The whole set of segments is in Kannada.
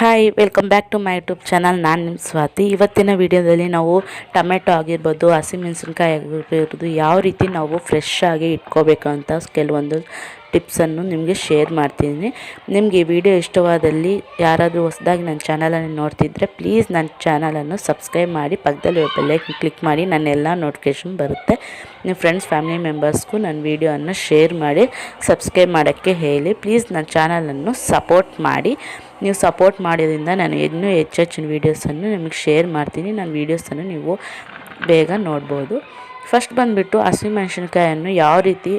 Hi welcome back to my YouTube channel ನಾನು ನಿಮ್ಮ ಸ್ವಾತಿ. ಇವತ್ತಿನ ವಿಡಿಯೋದಲ್ಲಿ ನಾವು ಟೊಮೆಟೊ ಆಗಿರ್ಬೋದು ಹಸಿಮೆಣಸಿನ್ಕಾಯಿ ಆಗಿರ್ಬೋದು, ಯಾವ ರೀತಿ ನಾವು ಫ್ರೆಶ್ ಆಗಿ ಇಟ್ಕೋಬೇಕು ಅಂತ ಕೆಲವೊಂದು ಟಿಪ್ಸನ್ನು ನಿಮಗೆ ಶೇರ್ ಮಾಡ್ತಿದ್ದೀನಿ ನಿಮಗೆ ವಿಡಿಯೋ ಇಷ್ಟವಾದಲ್ಲಿ ಯಾರಾದರೂ ಹೊಸದಾಗಿ ನನ್ನ ಚಾನಲನ್ನು ನೋಡ್ತಿದ್ರೆ ಪ್ಲೀಸ್ ನನ್ನ ಚಾನಲನ್ನು ಸಬ್ಸ್ಕ್ರೈಬ್ ಮಾಡಿ ಪಕ್ಕದಲ್ಲಿ ಬೆಲ್ಲೈಕ್ ಕ್ಲಿಕ್ ಮಾಡಿ, ನನ್ನ ಎಲ್ಲ ನೋಟಿಫಿಕೇಷನ್ ಬರುತ್ತೆ. ನಿಮ್ಮ ಫ್ರೆಂಡ್ಸ್ ಫ್ಯಾಮಿಲಿ ಮೆಂಬರ್ಸ್ಗೂ ನನ್ನ ವಿಡಿಯೋವನ್ನು ಶೇರ್ ಮಾಡಿ ಸಬ್ಸ್ಕ್ರೈಬ್ ಮಾಡೋಕ್ಕೆ ಹೇಳಿ ಪ್ಲೀಸ್ ನನ್ನ ಚಾನಲನ್ನು ಸಪೋರ್ಟ್ ಮಾಡಿ. ನೀವು ಸಪೋರ್ಟ್ ಮಾಡೋದ್ರಿಂದ ನಾನು ಇನ್ನೂ ಹೆಚ್ಚು ಹೆಚ್ಚಿನ ವೀಡಿಯೋಸನ್ನು ನಿಮಗೆ ಶೇರ್ ಮಾಡ್ತೀನಿ. ನನ್ನ ವೀಡಿಯೋಸನ್ನು ನೀವು ಬೇಗ ನೋಡ್ಬೋದು. ಫಸ್ಟ್ ಬಂದುಬಿಟ್ಟು ಹಸಿಮೆಣ್ಸಿನ್ಕಾಯನ್ನು ಯಾವ ರೀತಿ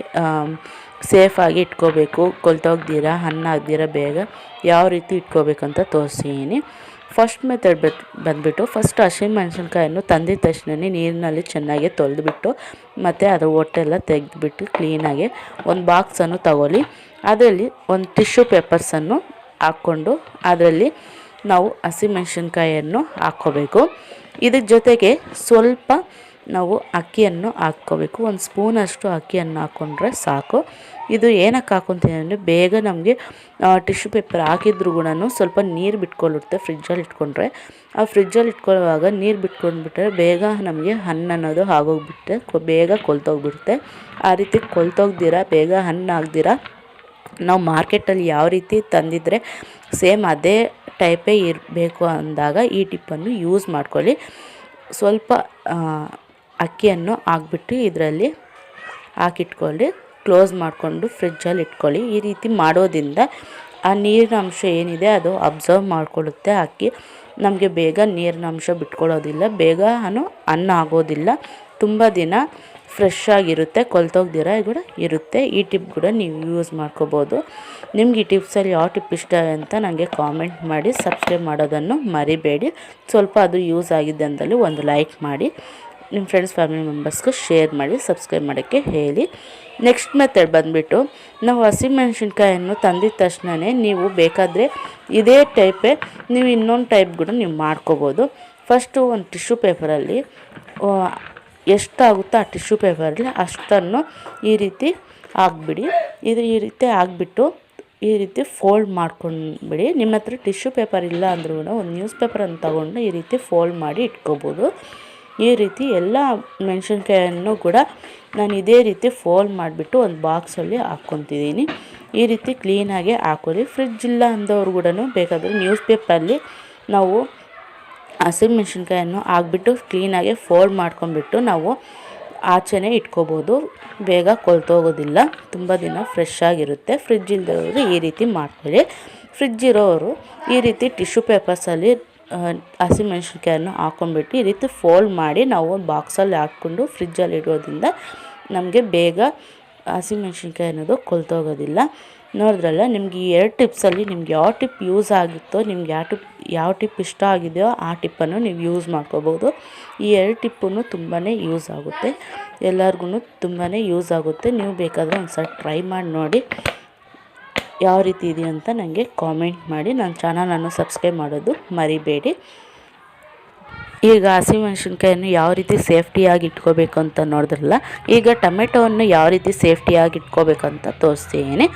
ಸೇಫಾಗಿ ಇಟ್ಕೋಬೇಕು ಕೊಳ್ತೋಗ್ದಿರ ಹಣ್ಣಾಗ್ದಿರ ಬೇಗ ಯಾವ ರೀತಿ ಇಟ್ಕೋಬೇಕು ಅಂತ ತೋರಿಸ್ತೀನಿ ಫಸ್ಟ್ ಮೆಥಡ್ ಬಿಟ್ಟು ಬಂದುಬಿಟ್ಟು ಫಸ್ಟ್ ಹಸಿಮೆಣ್ಸಿನ್ಕಾಯನ್ನು ತಂದಿದ ತಕ್ಷಣವೇ ನೀರಿನಲ್ಲಿ ಚೆನ್ನಾಗಿ ತೊಳೆದುಬಿಟ್ಟು, ಮತ್ತು ಅದರ ಹೊಟ್ಟೆಲ್ಲ ತೆಗೆದುಬಿಟ್ಟು ಕ್ಲೀನಾಗಿ ಒಂದು ಬಾಕ್ಸನ್ನು ತಗೊಳ್ಳಿ. ಅದರಲ್ಲಿ ಒಂದು ಟಿಶ್ಯೂ ಪೇಪರ್ಸನ್ನು ಹಾಕ್ಕೊಂಡು ಅದರಲ್ಲಿ ನಾವು ಹಸಿಮೆಣ್ಸಿನ್ಕಾಯಿಯನ್ನು ಹಾಕ್ಕೋಬೇಕು. ಇದ್ರ ಜೊತೆಗೆ ಸ್ವಲ್ಪ ನಾವು ಅಕ್ಕಿಯನ್ನು ಹಾಕ್ಕೋಬೇಕು. ಒಂದು ಸ್ಪೂನಷ್ಟು ಅಕ್ಕಿಯನ್ನು ಹಾಕ್ಕೊಂಡ್ರೆ ಸಾಕು. ಇದು ಏನಕ್ಕೆ ಹಾಕ್ಕೊತೀನಿ ಅಂದರೆ ಬೇಗ ನಮಗೆ ಟಿಶ್ಯೂ ಪೇಪರ್ ಹಾಕಿದ್ರು ಕೂಡ ಸ್ವಲ್ಪ ನೀರು ಬಿಟ್ಕೊಳ್ಳುತ್ತೆ ಫ್ರಿಜ್ಜಲ್ಲಿ ಇಟ್ಕೊಂಡ್ರೆ. ಆ ಫ್ರಿಜ್ಜಲ್ಲಿ ಇಟ್ಕೊಳ್ಳುವಾಗ ನೀರು ಬಿಟ್ಕೊಂಡ್ಬಿಟ್ರೆ ಬೇಗ ನಮಗೆ ಹಣ್ಣು ಅನ್ನೋದು ಆಗೋಗ್ಬಿಟ್ಟೆ ಬೇಗ ಕೊಲ್ತೋಗ್ಬಿಡುತ್ತೆ. ಆ ರೀತಿ ಕೊಲ್ತೋಗ್ದಿರ, ಬೇಗ ಹಣ್ಣು ಆಗ್ದಿರ ನಾವು ಮಾರ್ಕೆಟಲ್ಲಿ ಯಾವ ರೀತಿ ತಂದಿದ್ರೆ ಸೇಮ್ ಅದೇ ಟೈಪೇ ಇರಬೇಕು ಅಂದಾಗ ಈ ಟಿಪ್ಪನ್ನು ಯೂಸ್ ಮಾಡ್ಕೊಳ್ಳಿ. ಸ್ವಲ್ಪ ಅಕ್ಕಿಯನ್ನು ಹಾಕ್ಬಿಟ್ಟು ಇದರಲ್ಲಿ ಹಾಕಿಟ್ಕೊಳ್ಳಿ. ಕ್ಲೋಸ್ ಮಾಡಿಕೊಂಡು ಫ್ರಿಜ್ಜಲ್ಲಿ ಇಟ್ಕೊಳ್ಳಿ. ಈ ರೀತಿ ಮಾಡೋದ್ರಿಂದ ಆ ನೀರಿನ ಅಂಶ ಏನಿದೆ ಅದು ಅಬ್ಸರ್ವ್ ಮಾಡ್ಕೊಳ್ಳುತ್ತೆ ಅಕ್ಕಿ. ನಮಗೆ ಬೇಗ ನೀರಿನ ಅಂಶ ಬಿಟ್ಕೊಳ್ಳೋದಿಲ್ಲ. ಬೇಗ ಅನ್ನ ಆಗೋದಿಲ್ಲ ತುಂಬ ದಿನ ಫ್ರೆಶ್ ಆಗಿರುತ್ತೆ ಕೊಲ್ತೋಗ್ದಿರ ಕೂಡ ಇರುತ್ತೆ. ಈ ಟಿಪ್ ಕೂಡ ನೀವು ಯೂಸ್ ಮಾಡ್ಕೋಬೋದು. ನಿಮ್ಗೆ ಈ ಟಿಪ್ಸಲ್ಲಿ ಯಾವ ಟಿಪ್ ಇಷ್ಟ ಅಂತ ನನಗೆ ಕಾಮೆಂಟ್ ಮಾಡಿ ಸಬ್ಸ್ಕ್ರೈಬ್ ಮಾಡೋದನ್ನು ಮರಿಬೇಡಿ. ಸ್ವಲ್ಪ ಅದು ಯೂಸ್ ಆಗಿದೆ ಅಂತಲೂ ಒಂದು ಲೈಕ್ ಮಾಡಿ. ನಿಮ್ಮ ಫ್ರೆಂಡ್ಸ್ ಫ್ಯಾಮಿಲಿ ಮೆಂಬರ್ಸ್ಗೂ ಶೇರ್ ಮಾಡಿ ಸಬ್ಸ್ಕ್ರೈಬ್ ಮಾಡೋಕ್ಕೆ ಹೇಳಿ. ನೆಕ್ಸ್ಟ್ ಮೆಥಡ್ ಬಂದುಬಿಟ್ಟು, ನಾವು ಹಸಿಮೆಣ್ಸಿನ್ಕಾಯನ್ನು ತಂದಿದ ತಕ್ಷಣವೇ ನೀವು ಬೇಕಾದರೆ ಇದೇ ಟೈಪೇ ನೀವು ಇನ್ನೊಂದು ಟೈಪ್ ಕೂಡ ನೀವು ಮಾಡ್ಕೋಬೋದು. ಫಸ್ಟು ಒಂದು ಟಿಶ್ಯೂ ಪೇಪರಲ್ಲಿ ಎಷ್ಟಾಗುತ್ತೋ ಆ ಟಿಶ್ಯೂ ಪೇಪರಲ್ಲಿ ಅಷ್ಟನ್ನು ಈ ರೀತಿ ಹಾಕ್ಬಿಡಿ. ಇದು ಈ ರೀತಿ ಹಾಕ್ಬಿಟ್ಟು ಈ ರೀತಿ ಫೋಲ್ಡ್ ಮಾಡ್ಕೊಂಡ್ಬಿಡಿ. ನಿಮ್ಮ ಹತ್ರ ಟಿಶ್ಯೂ ಪೇಪರ್ ಇಲ್ಲ ಅಂದ್ರೂ ಒಂದು ನ್ಯೂಸ್ ಪೇಪರನ್ನು ತಗೊಂಡು ಈ ರೀತಿ ಫೋಲ್ಡ್ ಮಾಡಿ ಇಟ್ಕೋಬೋದು. ಈ ರೀತಿ ಎಲ್ಲ ಮೆಣಸಿನ್ಕಾಯನ್ನು ಕೂಡ ನಾನು ಇದೇ ರೀತಿ ಫೋಲ್ಡ್ ಮಾಡಿಬಿಟ್ಟು ಒಂದು ಬಾಕ್ಸಲ್ಲಿ ಹಾಕ್ಕೊತಿದ್ದೀನಿ. ಈ ರೀತಿ ಕ್ಲೀನಾಗೆ ಹಾಕೊಳ್ಳಿ ಫ್ರಿಡ್ಜ್ ಇಲ್ಲ ಅಂದವ್ರು ಕೂಡ ಬೇಕಾದರೆ ನ್ಯೂಸ್ ಪೇಪರಲ್ಲಿ ನಾವು ಹಸಿಮೆಣ್ಸಿನ್ಕಾಯನ್ನು ಹಾಕ್ಬಿಟ್ಟು ಕ್ಲೀನಾಗಿ ಫೋಲ್ಡ್ ಮಾಡ್ಕೊಂಡ್ಬಿಟ್ಟು ನಾವು ಆಚೆನೇ ಇಟ್ಕೋಬೋದು. ಬೇಗ ಕೊಳ್ತೋಗೋದಿಲ್ಲ ತುಂಬ ದಿನ ಫ್ರೆಶ್ ಆಗಿರುತ್ತೆ. ಫ್ರಿಜ್ ಇಲ್ಲದವರು ಈ ರೀತಿ ಮಾಡ್ಕೊಳ್ಳಿ. ಫ್ರಿಜ್ ಇರೋರು ಈ ರೀತಿ ಟಿಶ್ಯೂ ಪೇಪರ್ಸಲ್ಲಿ ಹಸಿಮೆಣ್ಸಿನ್ಕಾಯನ್ನು ಹಾಕ್ಕೊಂಡ್ಬಿಟ್ಟು ಈ ರೀತಿ ಫೋಲ್ಡ್ ಮಾಡಿ ನಾವು ಬಾಕ್ಸಲ್ಲಿ ಹಾಕ್ಕೊಂಡು ಫ್ರಿಜ್ಜಲ್ಲಿ ಇಡೋದ್ರಿಂದ ನಮಗೆ ಬೇಗ ಹಸಿಮೆಣ್ಸಿನ್ಕಾಯಿ ಅನ್ನೋದು ಕೊಳ್ತೋಗೋದಿಲ್ಲ ನೋಡಿದ್ರಲ್ಲ, ನಿಮ್ಗೆ ಈ ಎರಡು ಟಿಪ್ಸಲ್ಲಿ ನಿಮ್ಗೆ ಯಾವ ಟಿಪ್ ಯೂಸ್ ಆಗಿತ್ತೋ, ನಿಮ್ಗೆ ಯಾವ ಟಿಪ್ ಯಾವ ಟಿಪ್ ಇಷ್ಟ ಆಗಿದೆಯೋ ಆ ಟಿಪ್ಪನ್ನು ನೀವು ಯೂಸ್ ಮಾಡ್ಕೋಬೋದು. ಈ ಎರಡು ಟಿಪ್ಪನ್ನು ತುಂಬಾ ಯೂಸ್ ಆಗುತ್ತೆ. ಎಲ್ಲರಿಗೂ ತುಂಬಾ ಯೂಸ್ ಆಗುತ್ತೆ. ನೀವು ಬೇಕಾದರೆ ಒಂದು ಸಲ ಟ್ರೈ ಮಾಡಿ ನೋಡಿ. ಯಾವ ರೀತಿ ಇದೆ ಅಂತ ನನಗೆ ಕಾಮೆಂಟ್ ಮಾಡಿ. ನನ್ನ ಚಾನಲನ್ನು ಸಬ್ಸ್ಕ್ರೈಬ್ ಮಾಡೋದು ಮರಿಬೇಡಿ. ಈಗ ಹಸಿಮೆಣ್ಸಿನ್ಕಾಯನ್ನು ಯಾವ ರೀತಿ ಸೇಫ್ಟಿಯಾಗಿ ಇಟ್ಕೋಬೇಕು ಅಂತ ನೋಡಿದ್ರಲ್ಲ, ಈಗ ಟೊಮೆಟೊವನ್ನು ಯಾವ ರೀತಿ ಸೇಫ್ಟಿಯಾಗಿ ಇಟ್ಕೋಬೇಕಂತ ತೋರಿಸ್ತೀನಿ.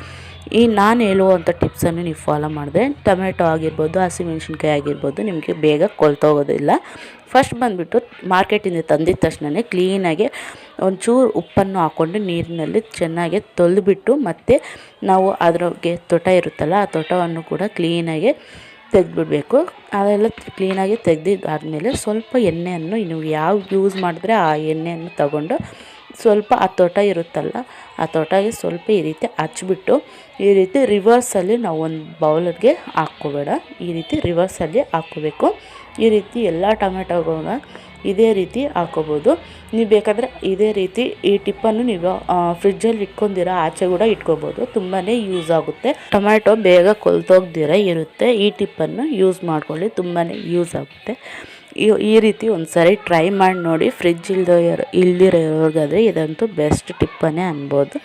ಈ ನಾನು ಹೇಳುವಂಥ ಟಿಪ್ಸನ್ನು ನೀವು ಫಾಲೋ ಮಾಡಿದ್ರೆ ಟೊಮೆಟೊ ಆಗಿರ್ಬೋದು ಹಸಿಮೆಣ್ಸಿನ್ಕಾಯಿ ಆಗಿರ್ಬೋದು, ನಿಮಗೆ ಬೇಗ ಕೊಳ್ತೋಗೋದಿಲ್ಲ ಫಸ್ಟ್ ಬಂದುಬಿಟ್ಟು ಮಾರ್ಕೆಟಿಂದ ತಂದಿದ ತಕ್ಷಣವೇ ಕ್ಲೀನಾಗಿ ಒಂಚೂರು ಉಪ್ಪನ್ನು ಹಾಕ್ಕೊಂಡು ನೀರಿನಲ್ಲಿ ಚೆನ್ನಾಗಿ ತೊಳೆದುಬಿಟ್ಟು ಮತ್ತು ನಾವು ಅದರೊಳಗೆ ತೊಟ ಇರುತ್ತಲ್ಲ, ಆ ತೋಟವನ್ನು ಕೂಡ ಕ್ಲೀನಾಗಿ ತೆಗೆದ್ಬಿಡ್ಬೇಕು. ಅದೆಲ್ಲ ಕ್ಲೀನಾಗಿ ತೆಗೆದಿದ್ದಾದಮೇಲೆ ಸ್ವಲ್ಪ ಎಣ್ಣೆಯನ್ನು ನೀವು ಯಾವ ಯೂಸ್ ಮಾಡಿದ್ರೆ ಆ ಎಣ್ಣೆಯನ್ನು ತಗೊಂಡು ಸ್ವಲ್ಪ ಆ ತೋಟ ಇರುತ್ತಲ್ಲ, ಆ ತೋಟಗೆ ಸ್ವಲ್ಪ ಈ ರೀತಿ ಹಚ್ಬಿಟ್ಟು, ಈ ರೀತಿ ರಿವರ್ಸಲ್ಲಿ ನಾವು ಒಂದು ಬೌಲ್ಗೆ ಹಾಕ್ಕೋಬೇಡ. ಈ ರೀತಿ ರಿವರ್ಸಲ್ಲಿ ಹಾಕ್ಕೋಬೇಕು. ಈ ರೀತಿ ಎಲ್ಲ ಟೊಮೆಟೊಗಳನ್ನ ಇದೇ ರೀತಿ ಹಾಕೋಬೋದು ನೀವು ಬೇಕಾದರೆ ಇದೇ ರೀತಿ ಈ ಟಿಪ್ಪನ್ನು ನೀವು ಫ್ರಿಜ್ಜಲ್ಲಿ ಇಟ್ಕೊಂಡಿರೋ ಆಚೆ ಕೂಡ ಇಟ್ಕೋಬೋದು. ತುಂಬಾ ಯೂಸ್ ಆಗುತ್ತೆ. ಟೊಮ್ಯಾಟೊ ಬೇಗ ಕೊಲ್ತೋಗ್ದಿರ ಇರುತ್ತೆ. ಈ ಟಿಪ್ಪನ್ನು ಯೂಸ್ ಮಾಡ್ಕೊಳ್ಳಿ ತುಂಬಾ ಯೂಸ್ ಆಗುತ್ತೆ. ಈ ರೀತಿ ಒಂದು ಸಾರಿ ಟ್ರೈ ಮಾಡಿ ನೋಡಿ ಫ್ರಿಜ್ ಇಲ್ದೋ ಇಲ್ದಿರೋರ್ಗಾದರೆ ಇದಂತೂ ಬೆಸ್ಟ್ ಟಿಪ್ಪನೇ ಅನ್ಬೋದು.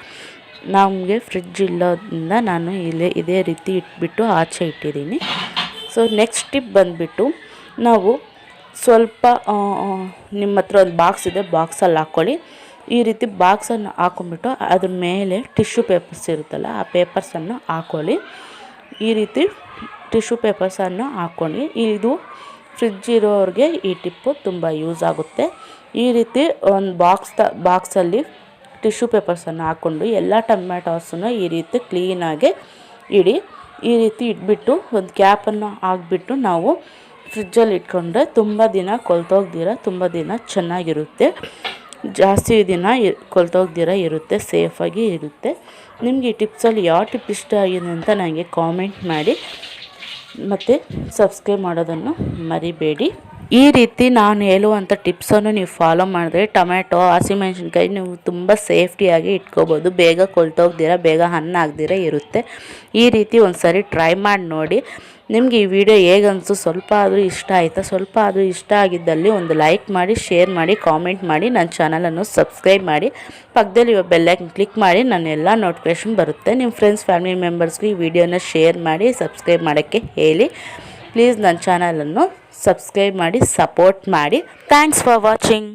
ನಮಗೆ ಫ್ರಿಜ್ ಇಲ್ಲೋದ್ರಿಂದ ನಾನು ಇಲ್ಲೇ, ಇದೇ ರೀತಿ ಇಟ್ಬಿಟ್ಟು ಆಚೆ ಇಟ್ಟಿದ್ದೀನಿ. ಸೊ ನೆಕ್ಸ್ಟ್ ಟಿಪ್ ಬಂದುಬಿಟ್ಟು ನಾವು ಸ್ವಲ್ಪ ನಿಮ್ಮ ಹತ್ರ ಒಂದು ಬಾಕ್ಸ್ ಇದೆ ಬಾಕ್ಸಲ್ಲಿ ಹಾಕ್ಕೊಳ್ಳಿ ಈ ರೀತಿ ಬಾಕ್ಸನ್ನು ಹಾಕೊಂಡ್ಬಿಟ್ಟು ಅದ್ರ ಮೇಲೆ ಟಿಶ್ಯೂ ಪೇಪರ್ಸ್ ಇರುತ್ತಲ್ಲ, ಆ ಪೇಪರ್ಸನ್ನು ಹಾಕೊಳ್ಳಿ. ಈ ರೀತಿ ಟಿಶ್ಯೂ ಪೇಪರ್ಸನ್ನು ಹಾಕ್ಕೊಳ್ಳಿ ಇದು ಫ್ರಿಡ್ಜ್ ಇರೋರಿಗೆ ಈ ಟಿಪ್ಪು ತುಂಬ ಯೂಸ್ ಆಗುತ್ತೆ. ಈ ರೀತಿ ಒಂದು ಬಾಕ್ಸ್ ತ ಬಾಕ್ಸಲ್ಲಿ ಟಿಶ್ಯೂ ಪೇಪರ್ಸನ್ನು ಹಾಕ್ಕೊಂಡು ಎಲ್ಲ ಟೊಮ್ಯಾಟೋಸನ್ನು ಈ ರೀತಿ ಕ್ಲೀನಾಗಿ ಇಡಿ. ಈ ರೀತಿ ಇಟ್ಬಿಟ್ಟು ಒಂದು ಕ್ಯಾಪನ್ನು ಹಾಕ್ಬಿಟ್ಟು ನಾವು ಫ್ರಿಜ್ಜಲ್ಲಿ ಇಟ್ಕೊಂಡ್ರೆ ತುಂಬ ದಿನ ಕೊಲ್ತೋಗ್ದಿರ ತುಂಬ ದಿನ ಚೆನ್ನಾಗಿರುತ್ತೆ. ಜಾಸ್ತಿ ದಿನ ಕೊಲ್ತೋಗ್ದಿರ ಇರುತ್ತೆ ಸೇಫಾಗಿ ಇರುತ್ತೆ. ನಿಮಗೆ ಈ ಟಿಪ್ಸಲ್ಲಿ ಯಾವ ಟಿಪ್ ಇಷ್ಟ ಆಗಿದೆ ಅಂತ ನನಗೆ ಕಾಮೆಂಟ್ ಮಾಡಿ. ಮತ್ತು ಸಬ್ಸ್ಕ್ರೈಬ್ ಮಾಡೋದನ್ನು ಮರಿಬೇಡಿ. ಈ ರೀತಿ ನಾನು ಹೇಳುವಂಥ ಟಿಪ್ಸನ್ನು ನೀವು ಫಾಲೋ ಮಾಡಿದ್ರೆ ಟೊಮ್ಯಾಟೊ, ಹಸಿಮೆಣ್ಸಿನ್ಕಾಯಿ ನೀವು ತುಂಬ ಸೇಫ್ಟಿಯಾಗಿ ಇಟ್ಕೋಬೋದು. ಬೇಗ ಕೊಳ್ತೋಗ್ದಿರ ಬೇಗ ಹಣ್ಣಾಗ್ದಿರ ಇರುತ್ತೆ. ಈ ರೀತಿ ಒಂದು ಸರಿ ಟ್ರೈ ಮಾಡಿ ನೋಡಿ. ನಿಮಗೆ ಈ ವಿಡಿಯೋ ಹೇಗನ್ಸು ಸ್ವಲ್ಪ ಆದರೂ ಇಷ್ಟ ಆಯಿತಾ? ಸ್ವಲ್ಪ ಆದರೂ ಇಷ್ಟ ಆಗಿದ್ದಲ್ಲಿ ಒಂದು ಲೈಕ್ ಮಾಡಿ ಶೇರ್ ಮಾಡಿ ಕಾಮೆಂಟ್ ಮಾಡಿ ನನ್ನ ಚಾನಲನ್ನು ಸಬ್ಸ್ಕ್ರೈಬ್ ಮಾಡಿ. ಪಕ್ಕದಲ್ಲಿ ಬೆಲ್ಲೈಕನ್ ಕ್ಲಿಕ್ ಮಾಡಿ, ನನ್ನ ಎಲ್ಲ ನೋಟಿಫಿಕೇಷನ್ ಬರುತ್ತೆ. ನಿಮ್ಮ ಫ್ರೆಂಡ್ಸ್ ಫ್ಯಾಮಿಲಿ ಮೆಂಬರ್ಸ್ಗೂ ಈ ವಿಡಿಯೋನ ಶೇರ್ ಮಾಡಿ ಸಬ್ಸ್ಕ್ರೈಬ್ ಮಾಡೋಕ್ಕೆ ಹೇಳಿ. ಪ್ಲೀಸ್ ನನ್ನ ಚಾನಲನ್ನು ಸಬ್ಸ್ಕ್ರೈಬ್ ಮಾಡಿ ಸಪೋರ್ಟ್ ಮಾಡಿ. Thanks for watching